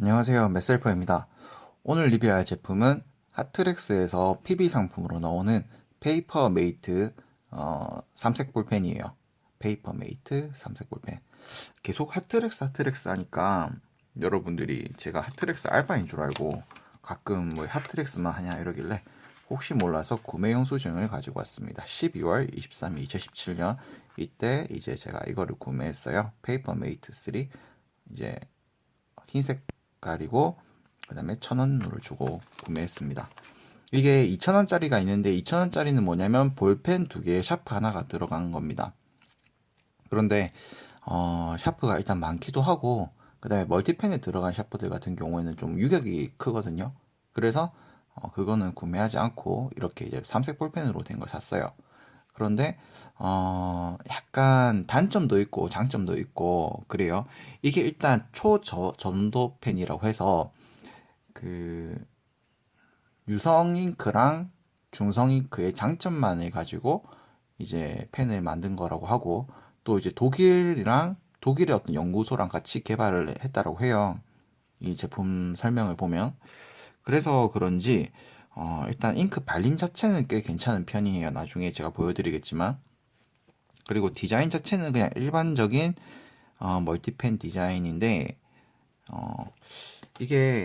안녕하세요. 메셀퍼입니다. 오늘 리뷰할 제품은 하트렉스에서 PB 상품으로 나오는 페이퍼 메이트 어, 삼색 볼펜이에요. 페이퍼 메이트 삼색 볼펜. 계속 하트렉스 하트렉스 하니까 여러분들이 제가 하트렉스 알바인 줄 알고 가끔 뭐 하트렉스만 하냐 이러길래 혹시 몰라서 구매 영수증을 가지고 왔습니다. 12월 23일 2017년 이때 이제 제가 이거를 구매했어요. 페이퍼 메이트 3 이제 흰색 색깔이고 그 다음에 천 원을 주고 구매했습니다. 이게 2,000원짜리가 있는데 2,000원짜리는 뭐냐면 볼펜 두 개에 샤프 하나가 들어간 겁니다. 그런데 어, 샤프가 일단 많기도 하고 그 다음에 멀티펜에 들어간 샤프들 같은 경우에는 좀 유격이 크거든요. 그래서 어, 그거는 구매하지 않고 이렇게 이제 삼색 볼펜으로 된 걸 샀어요. 그런데 어 약간 단점도 있고 장점도 있고 그래요. 이게 일단 초전도 펜이라고 해서 그 유성 잉크랑 중성 잉크의 장점만을 가지고 이제 펜을 만든 거라고 하고 또 이제 독일이랑 독일의 어떤 연구소랑 같이 개발을 했다라고 해요. 이 제품 설명을 보면 그래서 그런지 어, 일단 잉크 발림 자체는 꽤 괜찮은 편이에요. 나중에 제가 보여드리겠지만. 그리고 디자인 자체는 그냥 일반적인 어, 멀티펜 디자인인데, 어, 이게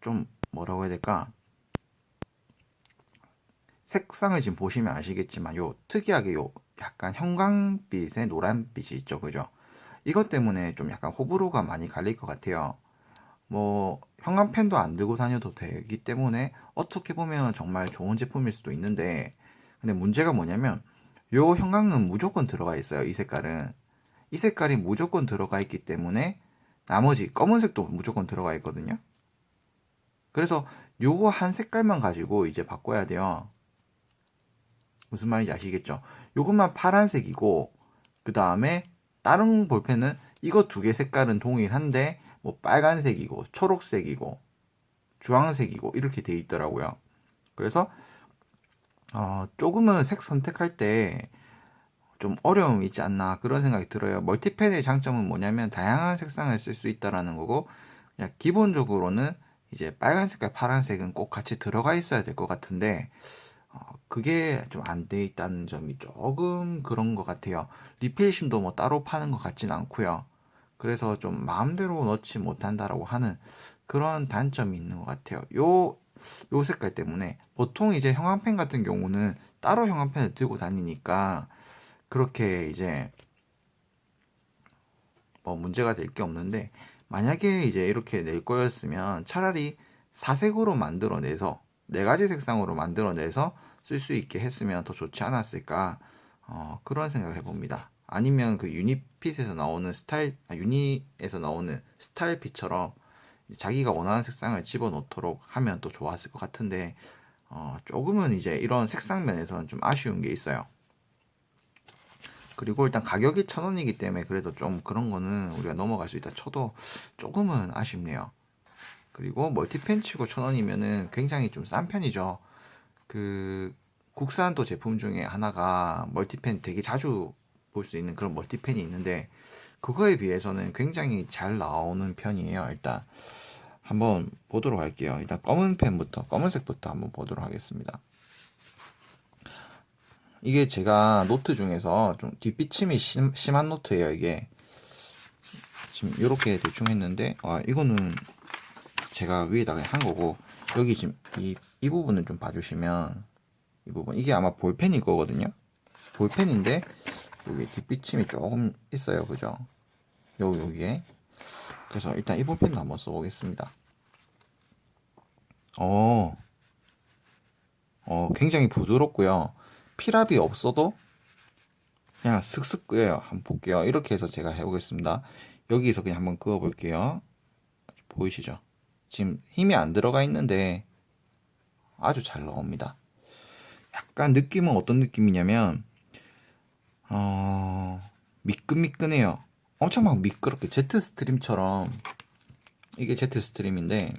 좀 뭐라고 해야 될까? 색상을 지금 보시면 아시겠지만, 요 특이하게 요 약간 형광빛의 노란빛이 있죠. 그죠? 이것 때문에 좀 약간 호불호가 많이 갈릴 것 같아요. 뭐 형광펜도 안 들고 다녀도 되기 때문에 어떻게 보면 정말 좋은 제품일 수도 있는데 근데 문제가 뭐냐면 요 형광은 무조건 들어가 있어요 이 색깔은. 이 색깔이 무조건 들어가 있기 때문에 나머지 검은색도 무조건 들어가 있거든요. 그래서 요거 한 색깔만 가지고 이제 바꿔야 돼요. 무슨 말인지 아시겠죠? 요것만 파란색이고 그 다음에 다른 볼펜은 이거 두 개 색깔은 동일한데 뭐 빨간색이고 초록색이고 주황색이고 이렇게 돼 있더라고요. 그래서 어, 조금은 색 선택할 때 좀 어려움이 있지 않나 그런 생각이 들어요. 멀티펜의 장점은 뭐냐면 다양한 색상을 쓸 수 있다라는 거고 그냥 기본적으로는 이제 빨간색과 파란색은 꼭 같이 들어가 있어야 될 것 같은데 어, 그게 좀 안 돼 있다는 점이 조금 그런 것 같아요. 리필심도 뭐 따로 파는 것 같진 않고요. 그래서 좀 마음대로 넣지 못한다라고 하는 그런 단점이 있는 것 같아요. 요, 요 색깔 때문에 보통 이제 형광펜 같은 경우는 따로 형광펜을 들고 다니니까 그렇게 이제 뭐 문제가 될 게 없는데 만약에 이제 이렇게 낼 거였으면 차라리 사색으로 만들어내서 네 가지 색상으로 만들어내서 쓸 수 있게 했으면 더 좋지 않았을까 어, 그런 생각을 해봅니다. 아니면 그 유니핏에서 나오는 스타일 아, 유니에서 나오는 스타일핏처럼 자기가 원하는 색상을 집어넣도록 하면 또 좋았을 것 같은데 어, 조금은 이제 이런 색상 면에서는 좀 아쉬운 게 있어요. 그리고 일단 가격이 천 원이기 때문에 그래도 좀 그런 거는 우리가 넘어갈 수 있다 쳐도 조금은 아쉽네요. 그리고 멀티펜 치고 천 원이면은 굉장히 좀 싼 편이죠. 그 국산 또 제품 중에 하나가 멀티펜 되게 자주 볼 수 있는 그런 멀티펜이 있는데 그거에 비해서는 굉장히 잘 나오는 편이에요. 일단 한번 보도록 할게요. 일단 검은 펜부터 검은색부터 한번 보도록 하겠습니다. 이게 제가 노트 중에서 좀 뒷비침이 심, 심한 노트예요. 이게 지금 이렇게 대충 했는데 아 이거는 제가 위에다가 한 거고 여기 지금 이, 이 부분을 좀 봐주시면 이 부분 이게 아마 볼펜일 거거든요. 볼펜인데 여기 뒷비침이 조금 있어요. 그죠? 요, 여기에. 그래서 일단 이 볼펜도 한번 써보겠습니다. 어, 어, 굉장히 부드럽고요. 피랍이 없어도 그냥 슥슥 끄어요. 한번 볼게요. 이렇게 해서 제가 해보겠습니다. 여기서 그냥 한번 그어볼게요. 보이시죠? 지금 힘이 안 들어가 있는데 아주 잘 나옵니다. 약간 느낌은 어떤 느낌이냐면 어, 미끈미끈해요. 엄청 막 미끄럽게 제트 스트림처럼 이게 제트 스트림인데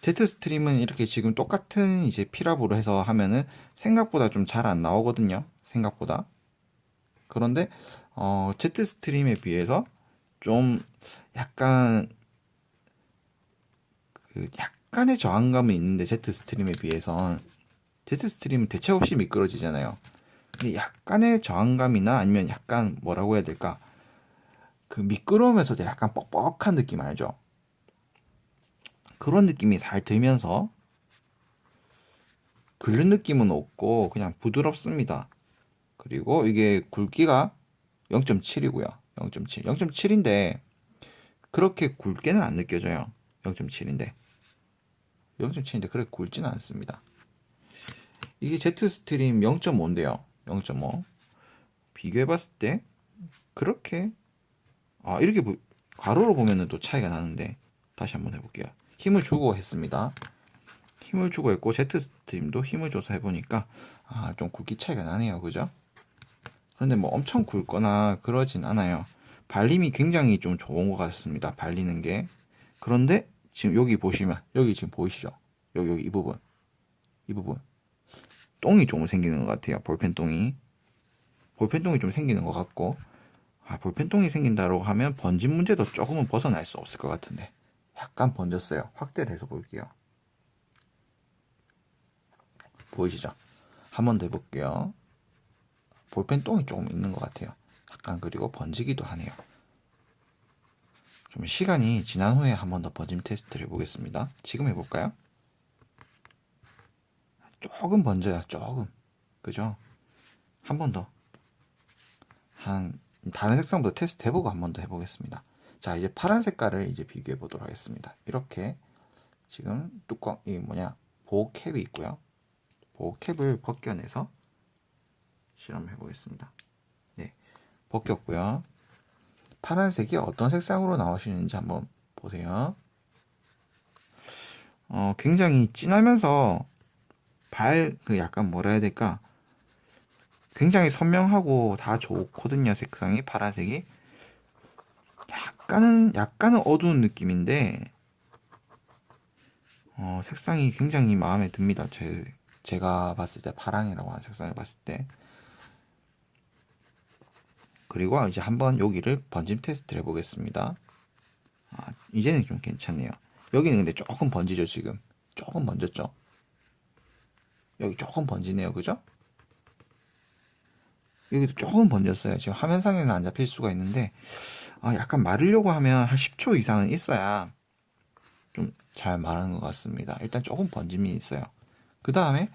제트 스트림은 이렇게 지금 똑같은 이제 피랍으로 해서 하면은 생각보다 좀 잘 안 나오거든요. 생각보다. 그런데 어, 제트 스트림에 비해서 좀 약간 그 약간의 저항감은 있는데 제트 스트림에 비해선 제트 스트림은 대책 없이 미끄러지잖아요. 약간의 저항감이나 아니면 약간 뭐라고 해야 될까? 그 미끄러우면서도 약간 뻑뻑한 느낌 알죠? 그런 느낌이 잘 들면서 긁는 느낌은 없고 그냥 부드럽습니다. 그리고 이게 굵기가 0.7이고요. 0.7. 0.7인데 그렇게 굵게는 안 느껴져요. 0.7인데. 0.7인데 그렇게 굵지는 않습니다. 이게 제트 스트림 0.5인데요. 0.5. 비교해 봤을 때 그렇게 아, 이렇게 보- 가로로 보면은 또 차이가 나는데 다시 한번 해 볼게요. 힘을 주고 했습니다. 힘을 주고 했고 제트 스트림도 힘을 줘서 해 보니까 아, 좀 굵기 차이가 나네요. 그죠? 그런데 뭐 엄청 굵거나 그러진 않아요. 발림이 굉장히 좀 좋은 것 같습니다. 발리는 게. 그런데 지금 여기 보시면 여기 지금 보이시죠? 여기 여기 이 부분 이 부분 똥이 좀 생기는 것 같아요. 볼펜 똥이 볼펜 똥이 좀 생기는 것 같고 아 볼펜 똥이 생긴다고 하면 번짐 문제도 조금은 벗어날 수 없을 것 같은데 약간 번졌어요. 확대를 해서 볼게요. 보이시죠? 한 번 더 해볼게요. 볼펜 똥이 조금 있는 것 같아요. 약간 그리고 번지기도 하네요. 좀 시간이 지난 후에 한 번 더 번짐 테스트를 해보겠습니다. 지금 해볼까요? 조금 번져요. 조금. 그죠? 한 번 더. 한 다른 색상부터 테스트 해보고 한 번 더 해보겠습니다. 자, 이제 파란 색깔을 이제 비교해 보도록 하겠습니다. 이렇게 지금 뚜껑 이 뭐냐 보호 캡이 있고요. 보호 캡을 벗겨내서 실험해 보겠습니다. 네, 벗겼고요. 파란색이 어떤 색상으로 나오시는지 한번 보세요. 어, 굉장히 진하면서 발, 그 약간 뭐라 해야 될까? 굉장히 선명하고 다 좋거든요, 색상이, 파란색이. 약간은, 약간은 어두운 느낌인데, 어, 색상이 굉장히 마음에 듭니다. 제, 제가 봤을 때, 파랑이라고 하는 색상을 봤을 때. 그리고 이제 한번 여기를 번짐 테스트를 해보겠습니다. 아, 이제는 좀 괜찮네요. 여기는 근데 조금 번지죠, 지금. 조금 번졌죠? 여기 조금 번지네요, 그죠? 여기도 조금 번졌어요. 지금 화면상에는 안 잡힐 수가 있는데, 아, 약간 마르려고 하면 한 10초 이상은 있어야 좀 잘 마르는 것 같습니다. 일단 조금 번짐이 있어요. 그 다음에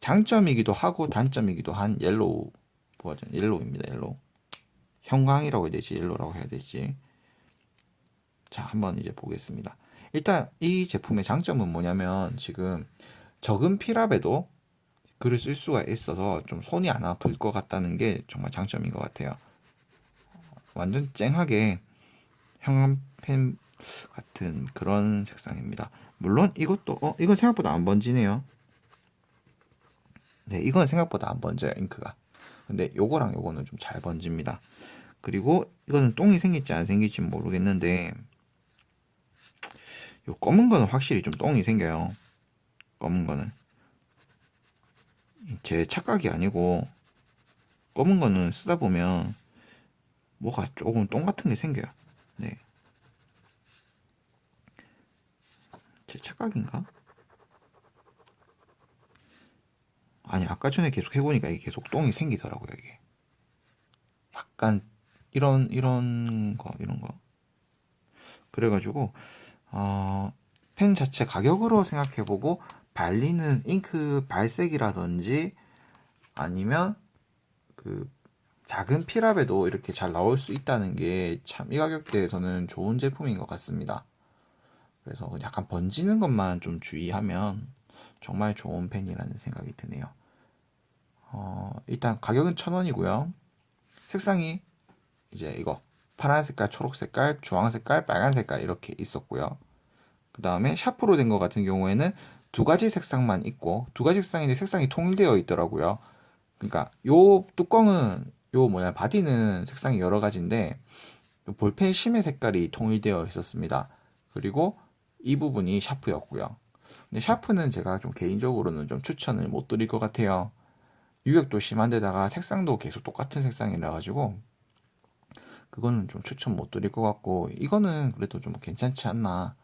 장점이기도 하고 단점이기도 한 옐로우 버전, 옐로우입니다, 옐로우. 형광이라고 해야 되지, 옐로우라고 해야 되지. 자, 한번 이제 보겠습니다. 일단 이 제품의 장점은 뭐냐면 지금 적은 필압에도 글을 쓸 수가 있어서 좀 손이 안 아플 것 같다는 게 정말 장점인 것 같아요. 완전 쨍하게 형광펜 같은 그런 색상입니다. 물론 이것도 어 이건 생각보다 안 번지네요. 네, 이건 생각보다 안 번져요 잉크가. 근데 요거랑 요거는 좀 잘 번집니다. 그리고 이거는 똥이 생길지 안 생길지 모르겠는데 요 검은 거는 확실히 좀 똥이 생겨요. 검은 거는 제 착각이 아니고 검은 거는 쓰다 보면 뭐가 조금 똥 같은 게 생겨요. 네. 제 착각인가? 아니 아까 전에 계속 해보니까 이게 계속 똥이 생기더라고요 이게. 약간 이런 이런 거 이런 거. 그래가지고 어, 펜 자체 가격으로 생각해보고 발리는 잉크 발색이라든지 아니면 그 작은 필압에도 이렇게 잘 나올 수 있다는 게 참 이 가격대에서는 좋은 제품인 것 같습니다. 그래서 약간 번지는 것만 좀 주의하면 정말 좋은 펜이라는 생각이 드네요. 어, 일단 가격은 1000원이고요. 색상이 이제 이거 파란 색깔, 초록 색깔, 주황 색깔, 빨간 색깔 이렇게 있었고요. 그 다음에 샤프로 된 것 같은 경우에는 두 가지 색상만 있고 두 가지 색상인데 색상이 통일되어 있더라고요. 그러니까 요 뚜껑은 요 뭐냐 바디는 색상이 여러 가지인데 요 볼펜 심의 색깔이 통일되어 있었습니다. 그리고 이 부분이 샤프였고요. 근데 샤프는 제가 좀 개인적으로는 좀 추천을 못 드릴 것 같아요. 유격도 심한 데다가 색상도 계속 똑같은 색상이라 가지고 그거는 좀 추천 못 드릴 것 같고 이거는 그래도 좀 괜찮지 않나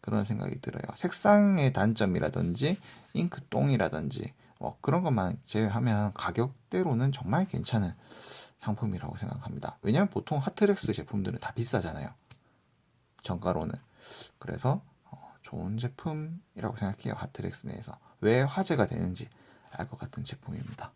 그런 생각이 들어요. 색상의 단점이라든지 잉크 똥이라든지 뭐 그런 것만 제외하면 가격대로는 정말 괜찮은 상품이라고 생각합니다. 왜냐면 보통 하트렉스 제품들은 다 비싸잖아요. 정가로는. 그래서 어, 좋은 제품이라고 생각해요. 하트렉스 내에서. 왜 화제가 되는지 알 것 같은 제품입니다.